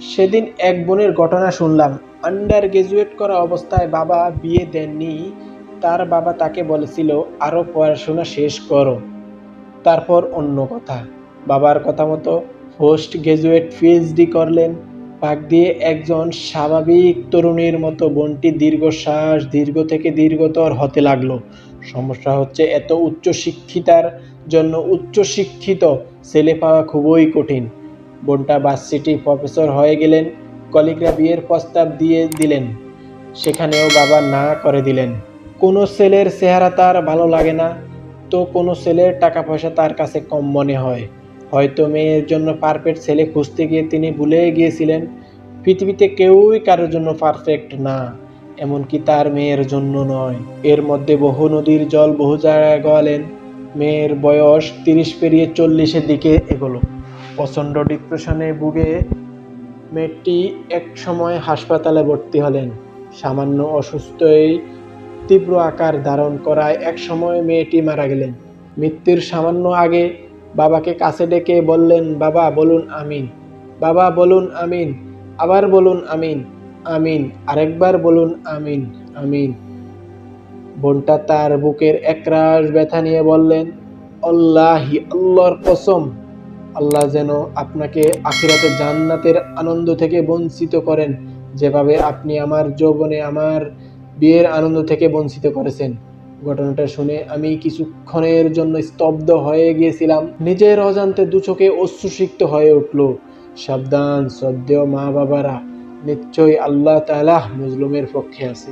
সেদিন এক বোনের ঘটনা শুনলাম। আন্ডার গ্রাজুয়েট করা অবস্থায় বাবা বিয়ে দেননি। তার বাবা তাকে বলেছিল আরও পড়াশোনা শেষ করো। তারপর অন্য কথা। বাবার কথা মতো পোস্ট গ্রাজুয়েট পিএইচডি করলেন। পাক দিয়ে একজন স্বাভাবিক তরুণীর মতো বোনটি দীর্ঘশ্বাস, দীর্ঘ থেকে দীর্ঘতর হতে লাগল। সমস্যা হচ্ছে, এত উচ্চশিক্ষিতার জন্য উচ্চশিক্ষিত ছেলে পাওয়া খুবই কঠিন। বোনটা ভার্সিটি প্রফেসর হয়ে গেলেন কলিগরা বিয়ের প্রস্তাব দিয়ে দিলেন। সেখানেও বাবা না করে দিলেন। কোনো ছেলের চেহারা তার ভালো লাগে না, তো কোনো ছেলের টাকা পয়সা তার কাছে কম মনে হয়। হয়তো মেয়ের জন্য পারফেক্ট ছেলে খুঁজতে গিয়ে তিনি ভুলে গিয়েছিলেন, পৃথিবীতে কেউই কারোর জন্য পারফেক্ট না, এমনকি তার মেয়ের জন্য নয়। এর মধ্যে বহু নদীর জল বহু জায়গায় গলেন, মেয়ের বয়স তিরিশ পেরিয়ে চল্লিশের দিকে এগোলো। প্রচণ্ড ডিপ্রেশনে ভুগে মেয়েটি এক সময় হাসপাতালে ভর্তি হলেন। সামান্য অসুস্থই তীব্র আকার ধারণ করায় এক সময় মেয়েটি মারা গেলেন। মৃত্যুর সামান্য আগে বাবাকে কাছে ডেকে বললেন, বাবা, বলুন আমিন। বাবা, বলুন আমিন। আবার বলুন আমিন। আমিন। আরেকবার বলুন আমিন। আমিন। বোনটা তার বুকের একরাশ ব্যথা নিয়ে বললেন, আল্লাহি, আল্লাহর কসম। আল্লাহ যেন আপনাকে আখিরাতে জান্নাতের আনন্দ থেকে বঞ্চিত করেন, যেভাবে আপনি আমার যৌবনে আমার বিয়ের আনন্দ থেকে বঞ্চিত করেছেন। ঘটনাটা শুনে আমি কিছুক্ষণের জন্য স্তব্ধ হয়ে গিয়েছিলাম। নিজের অজান্তে দু চোখে অশ্রুসিক্ত হয়ে উঠল। সাবধান, শ্রদ্ধেয় মা বাবারা নিশ্চয়ই আল্লাহ তাআলা মজলুমের পক্ষে আছে